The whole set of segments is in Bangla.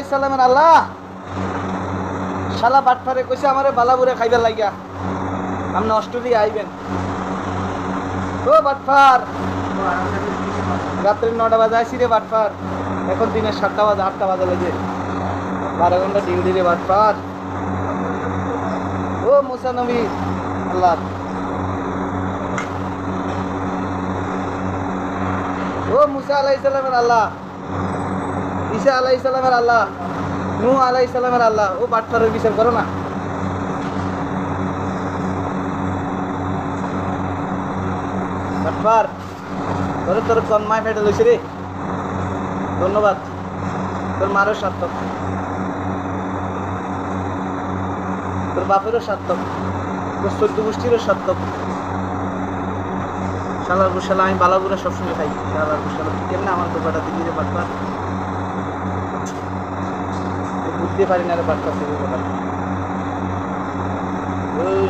আলাই সালামের আল্লাহ। শালা বাটফারে কইছে আমারে বালাবুরে খাইবার লাগিয়া। আপনি অস্ট্রেলিয়া আইবেন। ও বাটফার রাত্রি নটা বাজে আসি রে বাটফার এখন দিনের সাতটা বাজে, আটটা বাজে লাগে। বারো ঘণ্টা ডিউটি রে বাটফার ও মুসা নবী, আল্লাহ। ও মুসা আলাই সালামের আল্লাহ। ঈসা আলাই সালামের আল্লাহ নু আলাই সালামের আল্লাহ, ও বাটফারের বিচার করো না। বাটফার তোর তোর কনমায় ফেটে লইছে রে। ধন্যবাদ। তোর মারও সার্থক। তোর বাপেরও সার্থক। তোর চোদ্দ গোষ্ঠীরও সার্থক। শালার বুসালা আমি বালাগুলো সবসময় খাই। শালার বুসালা কেমনে আমার দোকাটা দিবি রে বুঝতে পারি না কথা। ওই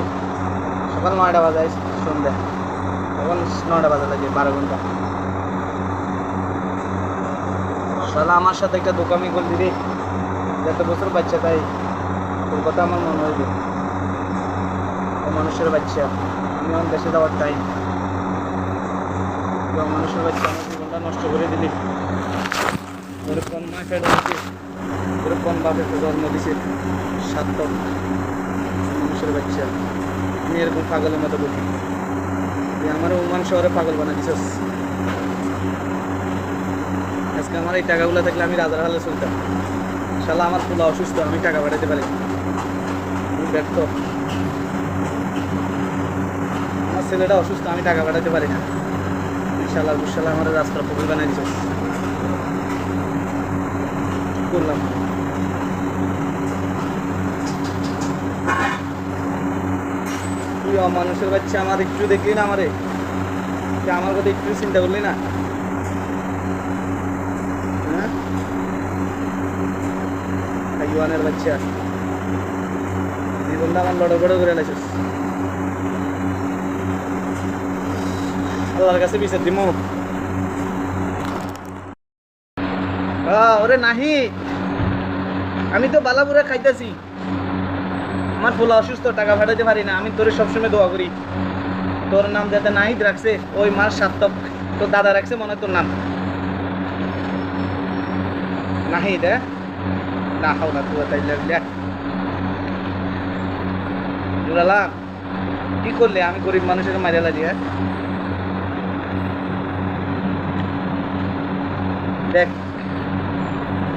সকাল নয়টা বাজে আইস সন্ধ্যা। এখন নয়টা বাজে লাগে বারো ঘণ্টা। শালা আমার সাথে একটা দোকামি করলি রে। যত বছর বাচ্চা তাই, তোর কথা আমার মনে হইবে মানুষের বাচ্চা, আমি আমার দেশে যাওয়ার টাইম মানুষের বাচ্চা আমার জীবনটা নষ্ট করে দিলি। ওরকম মা ফেরত বাপে জন্ম দিছে সার্থক মানুষের বাচ্চা। আমি এরকম পাগলের মতো বলি আমার ওমান শহরে পাগল বানা দিছস আজকে আমার এই টাকাগুলো থাকলে আমি রাজার হালে চলতাম। শালা, আমার পোলা অসুস্থ, আমি টাকা পাঠাতে পারি আমি ব্যর্থ। আমার ছেলেটা অসুস্থ, আমি টাকা পাঠাতে পারি না। শালা বুসালা আমার রাস্তার পুকুর বানাই দিছ। কি করলাম? মানুষের বাচ্চা আমার একটু দেখলি না আমারে? আমার কথা একটু চিন্তা করলি না? হ্যাঁ? ইউয়ানের বাচ্চা। জীবনটা আমার লড়ো বড় করে লাইছিস আল্লাহর নাহি। আমি তো বালাপুরে খাইতেছি। আমার পোলা অসুস্থ, টাকা পাঠাতে পারি না, আমি তোরে সবসময় দোয়া করি। তোর নাম যাতে নাহিদ রাখছে, ওই মার সার্থক তোর দাদা রাখছে মনে তোর নাম। নাহিদ হ্যাঁ? না হাও না তুয়া তাইলে জুড়ালাম কি করলে? আমি গরিব মানুষের মারিয়া লাগি হ্যাঁ? দেখ,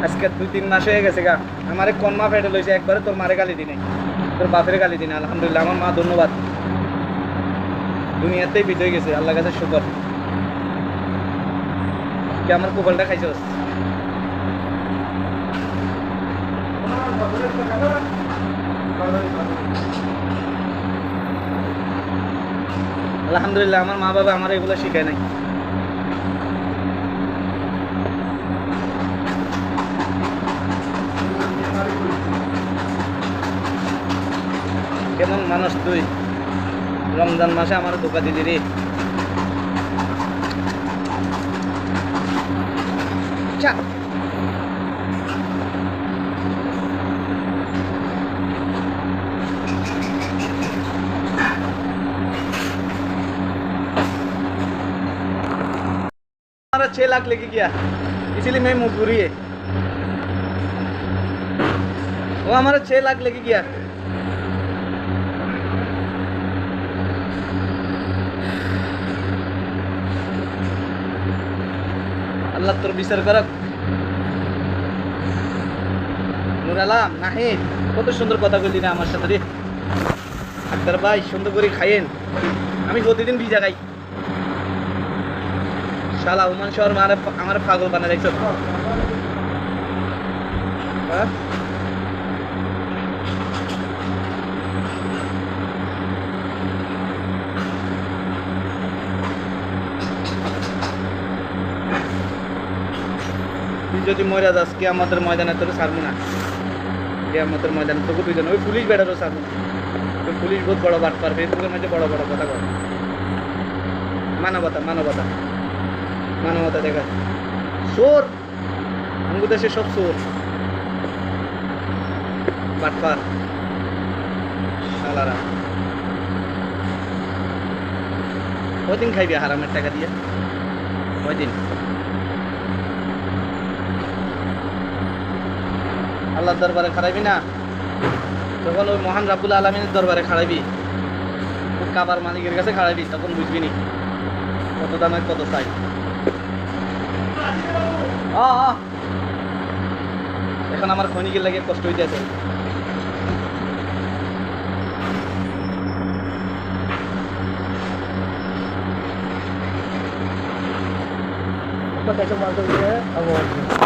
আজকে দুই তিন মাস হয়ে গেছে গা। আমারে কোন মা ফেটে লইছে, একবারে তোর মারে গালি দিনে। তোর বাপের গালি দিনে আলহামদুলিল্লাহ। আমার মা ধন্যবাদ। দুনিয়াতেই বিদ হয়ে গেছে আল্লাহ কাছে শুকর। কি আমার কোপালটা খাইছ আলহামদুলিল্লাহ, আমার মা বাবা আমার এগুলো শিখায় নাই। কেমন মানুষ তুই রমজান মাসে আমার ধোকা দিলি রে চা हमारा छह लाख लेके गया इसीलिए मैं मजबूरी है वो हमारा छह लाख लेके गया আল্লাহ তোর বিচার করক। নুর আলাম, নাহিদ, কত সুন্দর কথা বললি না আমার সাথে রে। আক্তার ভাই, সুন্দর করে খাইয়েন। আমি প্রতিদিন ভিজা খাই। শালা উমান শহর মারে আমার পাগল বানা দেখছ? হ্যাঁ? তুই যদি মরে যাস কে আমাদের ময়দানে তোর ছাড়বো না। কে আমাদের ময়দানে তোকে দুজন ওই পুলিশ বেড়ারও ছাড়বো না। ওই পুলিশ বহুত বড় বাট পার ফেসবুকের মধ্যে বড় বড় কথা কর মানবতা মানবতা। মানবতা দেখা। চোর। আমাদের দেশে সব চোর। বাটপার শালারা। কদিন খাইবি হারামের টাকা দিয়ে? কয়দিন? আল্লাহর দরবারে খারাইবি না? যখন ওই মহান রাব্বুল আলমিনের দরবারে খাড়াবি ও কাবার মালিকের কাছে খাড়াবি তখন বুঝবি নি কত দামে কত চাই। এখন আমার খনিকের লাগে কষ্ট হইতেছে। Apa kata